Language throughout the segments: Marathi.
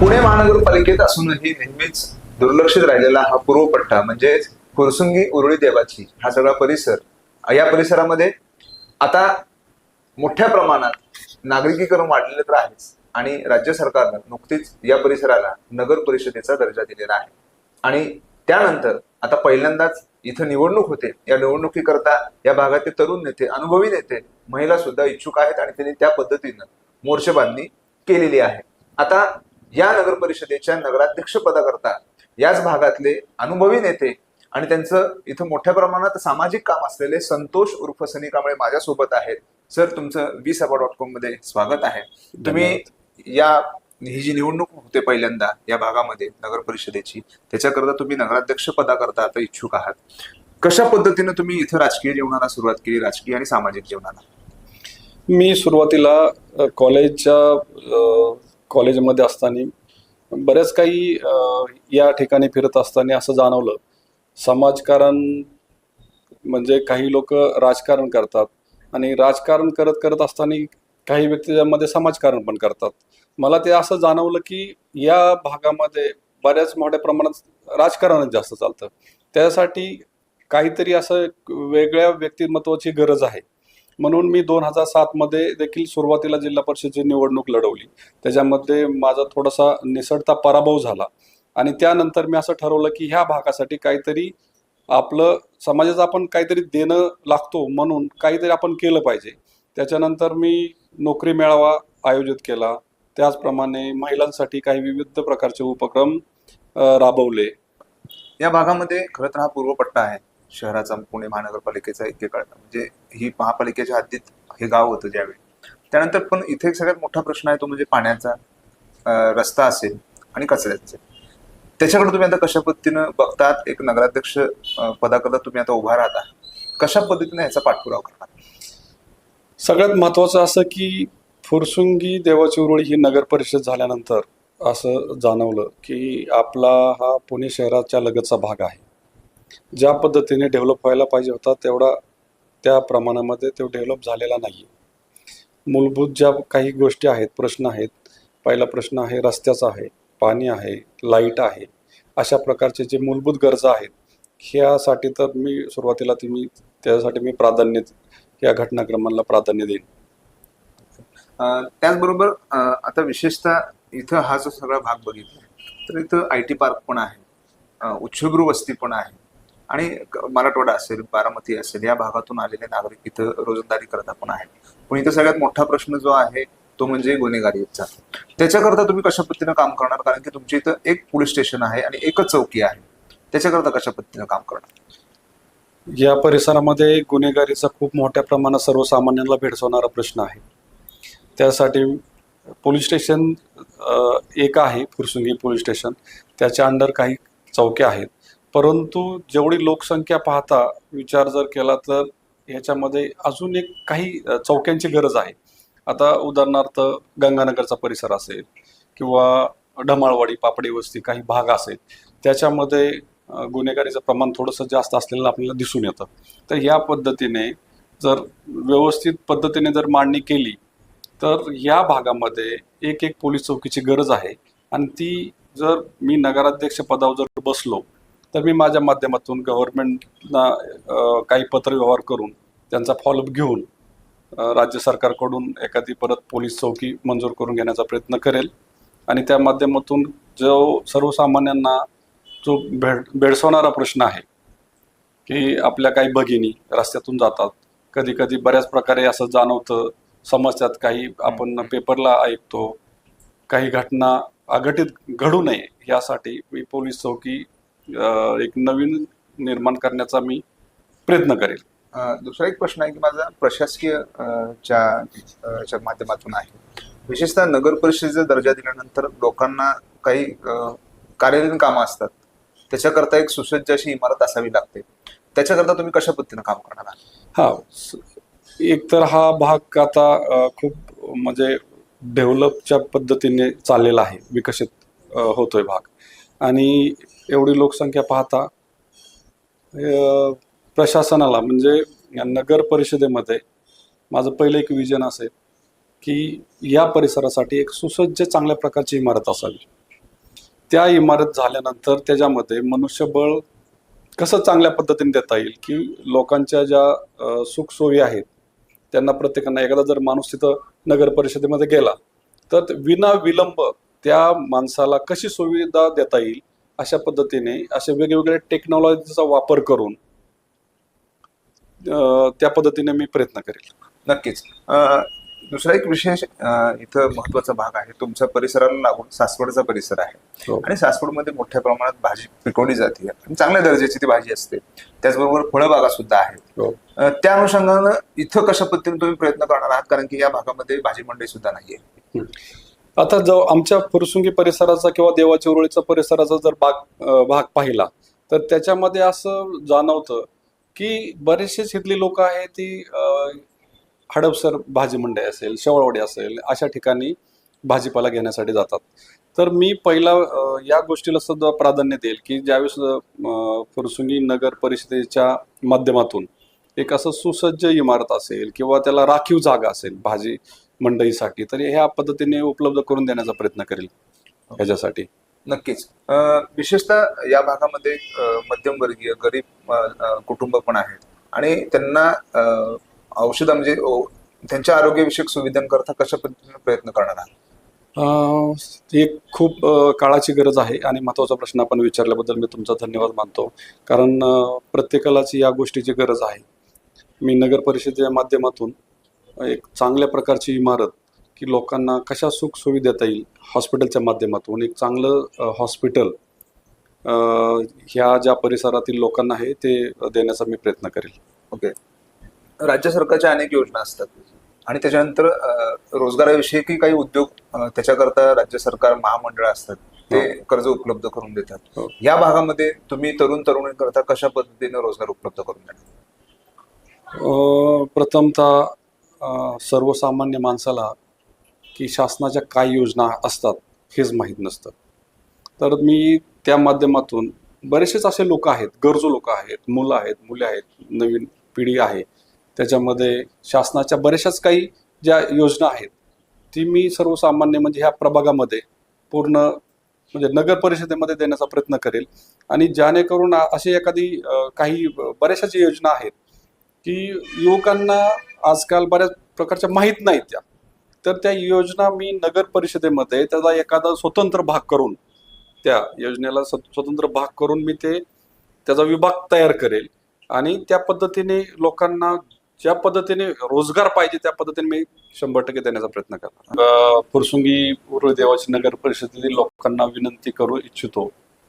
पुणे महानगरपालिकेत असूनही नेहमीच दुर्लक्षित राहिलेला हा पूर्व पट्टा म्हणजेच फुरसुंगी उरुळी देवाची हा सगळा परिसर. या परिसरामध्ये आता मोठ्या प्रमाणात नागरिकीकरण वाढलेलं तर आहेच आणि राज्य सरकारनं नुकतीच या परिसराला नगर परिषदेचा दर्जा दिलेला आहे. आणि त्यानंतर आता पहिल्यांदाच इथं निवडणूक होते. या निवडणुकीकरता या भागातील तरुण नेते अनुभवी नेते महिला सुद्धा इच्छुक आहेत आणि त्यांनी त्या पद्धतीनं मोर्चेबांधणी केलेली आहे. आता या नगर परिषदेच्या नगराध्यक्ष पदाकरता याच भागातले अनुभवी नेते आणि त्यांचं इथं मोठ्या प्रमाणात सामाजिक काम असलेले संतोष उर्फ सनी कांबळे माझ्यासोबत आहेत. सर तुमचं वी सभा डॉट कॉममध्ये स्वागत आहे. तुम्ही या ही जी निवडणूक होते पहिल्यांदा या भागामध्ये नगर परिषदेची त्याच्याकरता तुम्ही नगराध्यक्ष पदाकरता आता इच्छुक आहात. कशा पद्धतीने तुम्ही इथं राजकीय जीवनाला सुरुवात केली राजकीय आणि सामाजिक जीवनाला मी सुरुवातीला कॉलेजच्या कॉलेजमध्ये असताना. बऱ्याच काही या ठिकाणी फिरत असताना असं जाणवलं. समाजकारण म्हणजे काही लोक राजकारण करतात आणि राजकारण करत करत असताना काही व्यक्ती त्यामध्ये समाजकारण पण करतात. मला ते असं जाणवलं की या भागामध्ये बऱ्याच मोठ्या प्रमाणात राजकारणच जास्त चालतं. त्यासाठी काहीतरी असं एक वेगळ्या व्यक्तिमत्वाची गरज आहे. म्हणून मी दोन हजार सातमध्ये देखील सुरुवातीला जिल्हा परिषदेची निवडणूक लढवली. त्याच्यामध्ये माझा थोडासा निसटता पराभव झाला. आणि त्यानंतर मी असं ठरवलं की ह्या भागासाठी काहीतरी आपलं समाजाचं आपण काहीतरी देणं लागतो म्हणून काहीतरी आपण केलं पाहिजे. त्याच्यानंतर मी नोकरी मेळावा आयोजित केला. त्याचप्रमाणे महिलांसाठी काही विविध प्रकारचे उपक्रम राबवले. या भागामध्ये खरं तर हा पूर्व पट्टा आहे. शहराचा पुणे महानगरपालिकेचा एकेकाळ म्हणजे ही महापालिकेच्या हद्दीत हे गाव होतं ज्यावेळी. त्यानंतर पण इथे एक सगळ्यात मोठा प्रश्न आहे तो म्हणजे पाण्याचा रस्ता असेल आणि कचऱ्याचे. त्याच्याकडे तुम्ही आता कशा पद्धतीनं बघतात? एक नगराध्यक्ष अं, पदाकरता तुम्ही आता उभा राहता. कशा पद्धतीने ह्याचा पाठपुरावा करणार सगळ्यात महत्वाचं असं की फुरसुंगी देवाची उरुळी ही नगर परिषद झाल्यानंतर असं जाणवलं की आपला हा पुणे शहराच्या लगतचा भाग आहे. ज्या पद्धतीने डेव्हलप व्हायला पाहिजे होता तेवढा त्या प्रमाणामध्ये तो डेव्हलप झालेला नाही मूलभूत ज्या काही गोष्टी आहेत प्रश्न आहेत पहिला प्रश्न आहे रस्त्याचा आहे पाणी आहे लाइट आहे अशा प्रकारचे जे मूलभूत गरजा आहेत ह्यासाठी तर मी सुरुवातीला ती मी त्यासाठी मी प्राधान्य या घटनाक्रमाला प्राधान्य देईन. त्याचबरोबर आता विशेषतः इथं हा जो सगळा भाग बघितला तर इथं आय टी पार्क पण आहे उच्चगृह उच्चभ्रू वस्ती पण आहे आणि क- मराठवाडा असेल बारामती असेल या भागातून आलेले नागरिक इथं रोजंदारी करत पण आहेत. पण इथं सगळ्यात मोठा प्रश्न जो आहे तो म्हणजे गुन्हेगारीचा. त्याच्याकरता तुम्ही कशा पद्धतीनं काम करणार? कारण की तुमच्या इथं एक पोलीस स्टेशन आहे आणि एकच चौकी आहे. त्याच्याकरता कशा पद्धतीनं काम करणार? या परिसरामध्ये गुन्हेगारीचा खूप मोठ्या प्रमाणात सर्वसामान्यांना भेडसावणारा प्रश्न आहे. त्यासाठी पोलीस स्टेशन एक आहे फुरसुंगी पोलीस स्टेशन. त्याच्या अंडर काही चौक्या आहेत. परंतु जेवढी लोकसंख्या पाहता विचार जर केला तर ह्याच्यामध्ये अजून एक काही चौक्यांची गरज आहे. आता उदाहरणार्थ गंगानगरचा परिसर असेल किंवा ढमाळवाडी पापडी वस्ती काही भाग असेल त्याच्यामध्ये गुन्हेगारीचं प्रमाण थोडंसं जास्त असलेलं आपल्याला दिसून येतं. तर या पद्धतीने जर व्यवस्थित पद्धतीने जर मांडणी केली तर या भागामध्ये एक एक पोलीस चौकीची गरज आहे. आणि ती जर मी नगराध्यक्ष पदावर जर बसलो तर मी माझ्या माध्यमातून गव्हर्नमेंटला अ, काही पत्रव्यवहार करून त्यांचा फॉलोअप घेऊन राज्य सरकारकडून एखादी परत पोलीस चौकी मंजूर करून घेण्याचा प्रयत्न करेल. आणि त्या माध्यमातून जो सर्वसामान्यांना जो भेड भेडसवणारा प्रश्न आहे की आपल्या काही भगिनी रस्त्यातून जातात. कधी कधी बऱ्याच प्रकारे असं जाणवतं समजतात काही आपण पेपरला ऐकतो. काही घटना अघटित घडू नये यासाठी मी पोलीस चौकी एक नवीन निर्माण करण्याचा मी प्रयत्न करेल. दुसरा एक प्रश्न आहे की माझा प्रशासकीय च्या माध्यमातून आहे. विशेषतः नगर परिषदेचा दर्जा दिल्यानंतर लोकांना काही कार्यालयीन कामं असतात. त्याच्याकरता एक सुसज्ज अशी इमारत असावी लागते. त्याच्याकरता तुम्ही कशा पद्धतीनं काम करणार आहात? हा एक तर हा भाग आता खूप म्हणजे डेव्हलपच्या पद्धतीने चाललेला आहे. विकसित होतोय भाग. आणि एवढी लोकसंख्या पाहता प्रशासनाला म्हणजे या नगर परिषदेमध्ये माझं पहिलं एक विजन असेल की या परिसरासाठी एक सुसज्ज चांगल्या प्रकारची इमारत असावी. त्या इमारत झाल्यानंतर त्याच्यामध्ये मनुष्यबळ कसं चांगल्या पद्धतीने देता येईल की लोकांच्या ज्या सुखसोयी आहेत त्यांना प्रत्येकांना एखादा जर माणूस तिथं नगर परिषदेमध्ये गेला तर विना विलंब त्या माणसाला कशी सुविधा देता येईल अशा पद्धतीने अशा वेगवेगळ्या टेक्नॉलॉजीचा वापर करून त्या पद्धतीने मी प्रयत्न करेल. नक्कीच. दुसरा एक विशेष इथं महत्त्वाचा भाग आहे. तुमच्या परिसराला लागून सासवडचा परिसर आहे. हो. आणि सासवडमध्ये मोठ्या प्रमाणात भाजी पिकवली जाते. आणि चांगल्या दर्जाची ती भाजी असते. त्याचबरोबर फळबागा सुद्धा आहेत. हो. त्या अनुषंगानं इथं कशा पद्धतीने तुम्ही प्रयत्न करणार आहात? कारण की या भागामध्ये भाजी मंडई सुद्धा नाहीये. आता जो आमच्या फुरसुंगी परिसराचा किंवा देवाच्या उरळीचा परिसराचा जर भाग भाग पाहिला तर त्याच्यामध्ये असं जाणवतं की बरेचसे इथली लोक आहेत ती हडपसर भाजी मंडई असेल शेवळवाडी असेल अशा ठिकाणी भाजीपाला घेण्यासाठी जातात. तर मी पहिला या गोष्टीला सुद्धा प्राधान्य देईल की ज्यावेळेस फुरसुंगी नगर परिषदेच्या माध्यमातून एक असं सुसज्ज इमारत असेल किंवा त्याला राखीव जागा असेल भाजी मंडईसाठी तर ह्या पद्धतीने उपलब्ध करून देण्याचा प्रयत्न करेल ह्याच्यासाठी. नक्कीच. विशेषतः या भागामध्ये मध्यमवर्गीय गरीब कुटुंब पण आहेत. आणि त्यांना औषधं म्हणजे त्यांच्या आरोग्यविषयक सुविधांकरता कशा पद्धतीने प्रयत्न करणार आहात? अं, एक खूप काळाची गरज आहे आणि महत्त्वाचा प्रश्न आपण विचारल्याबद्दल मी तुमचा धन्यवाद मानतो. कारण प्रत्येकालाच या गोष्टीची गरज आहे. मी नगर परिषदेच्या माध्यमातून एक चांगल्या प्रकारची इमारत की लोकांना कशा सुख सुविधा देता येईल हॉस्पिटलच्या माध्यमातून. एक चांगलं हॉस्पिटल ह्या ज्या परिसरातील लोकांना आहे ते देण्याचा मी प्रयत्न करेल. ओके. राज्य सरकारच्या अनेक योजना असतात आणि त्याच्यानंतर रोजगाराविषयी काही उद्योग त्याच्याकरता राज्य सरकार महामंडळ असतात ते कर्ज उपलब्ध करून देतात. हो. या भागामध्ये तुम्ही तरुण तरुणींकरता कशा पद्धतीने रोजगार उपलब्ध करून देणार? प्रथमतः सर्वसामान्य माणसाला की शासनाच्या काय योजना असतात हेच माहीत नसतं. तर मी त्या माध्यमातून बरेचसेच असे लोक आहेत गरजू लोक आहेत मुलं आहेत मुले आहेत नवीन पिढी आहे. त्याच्यामध्ये शासनाच्या बऱ्याचशाच काही ज्या योजना आहेत ती मी सर्वसामान्य म्हणजे ह्या प्रभागामध्ये पूर्ण म्हणजे नगर परिषदेमध्ये देण्याचा प्रयत्न करेल. आणि जेणेकरून अशी एखादी काही काही ज्या योजना आहेत की युवकांना आजकाल बऱ्याच प्रकारच्या माहीत नाहीत त्या. तर त्या योजना मी नगर परिषदेमध्ये त्याचा एखादा स्वतंत्र भाग करून त्या योजनेला स्वतंत्र भाग करून मी ते त्याचा विभाग तयार करेल. आणि त्या पद्धतीने लोकांना ज्या पद्धतीने रोजगार पाहिजे त्या पद्धतीने मी शंभर टक्के देण्याचा प्रयत्न करणार पुरसुंगी फुरसुंगी देवाची नगर परिषदेतील लोकांना विनंती करू इच्छितो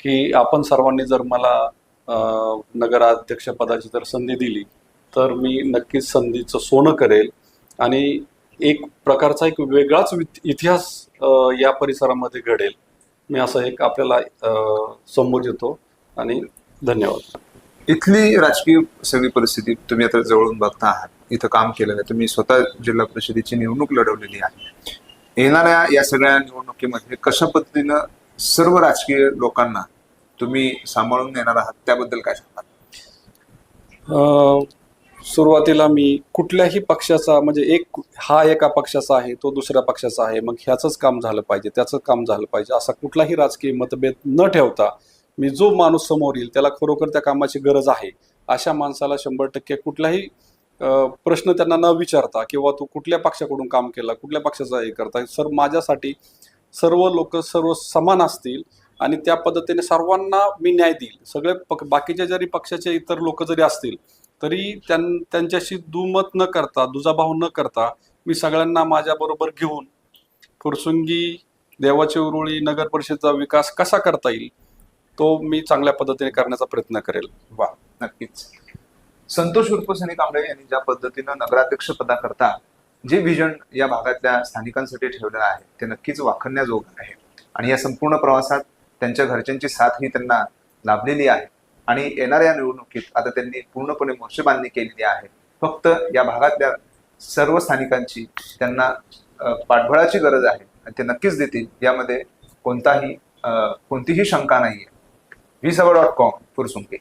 की आपण सर्वांनी जर मला नगराध्यक्षपदाची जर संधी दिली तर मी नक्कीच संधीचं सोनं करेल. आणि एक प्रकारचा एक वेगळाच इतिहास या परिसरामध्ये घडेल. मी असं एक आपल्याला अं, संबोधितो आणि धन्यवाद. इथली राजकीय सगळी परिस्थिती तुम्ही आता जवळून बघता आहात. इथं काम केलेलं आहे. तुम्ही स्वतः जिल्हा परिषदेची निवडणूक लढवलेली आहे. येणाऱ्या या सगळ्या निवडणुकीमध्ये कशा पद्धतीनं सर्व राजकीय लोकांना तुम्ही सांभाळून नेणार आहात? त्याबद्दल काय सांगाल अं, सुरुवातीला मी कुठल्याही पक्षाचा म्हणजे एक हा एका पक्षाचा आहे तो दुसऱ्या पक्षाचा आहे मग ह्याचंच काम झालं पाहिजे त्याचं काम झालं पाहिजे असा कुठलाही राजकीय मतभेद न ठेवता मी जो माणूस समोर येईल त्याला खरोखर त्या कामाची गरज आहे अशा माणसाला शंभर टक्के कुठलाही प्रश्न त्यांना न विचारता किंवा तू कुठल्या पक्षाकडून काम केला कुठल्या पक्षाचा हे करता सर माझ्यासाठी सर्व लोक सर्व समान असतील आणि त्या पद्धतीने सर्वांना मी न्याय देईल. सगळे पक बाकीच्या जरी पक्षाचे इतर लोक जरी असतील तरी त्यां त्यांच्याशी दुमत न करता दुजाभाव न करता मी सगळ्यांना माझ्याबरोबर घेऊन फुरसुंगी देवाची उरुळी नगर परिषदेचा विकास कसा करता येईल तो मी चांगल्या पद्धतीने करण्याचा प्रयत्न करेल. वा नक्कीच. संतोष उर्फ सनी कांबळे यांनी ज्या पद्धतीनं नगराध्यक्ष पदाकरता जे विजन या भागातल्या स्थानिकांसाठी ठेवलेलं आहे ते नक्कीच वाखण्याजोग आहे. आणि या संपूर्ण प्रवासात त्यांच्या घरच्यांची साथ ही त्यांना लाभलेली आहे. आणि येणाऱ्या निवडणुकीत आता त्यांनी पूर्णपणे मोर्चेबांधणी केलेली आहे. फक्त या भागातल्या सर्व स्थानिकांची त्यांना पाठबळाची गरज आहे आणि ते नक्कीच देतील. यामध्ये कोणताही कोणतीही शंका नाहीये. V dot com फुरसुंके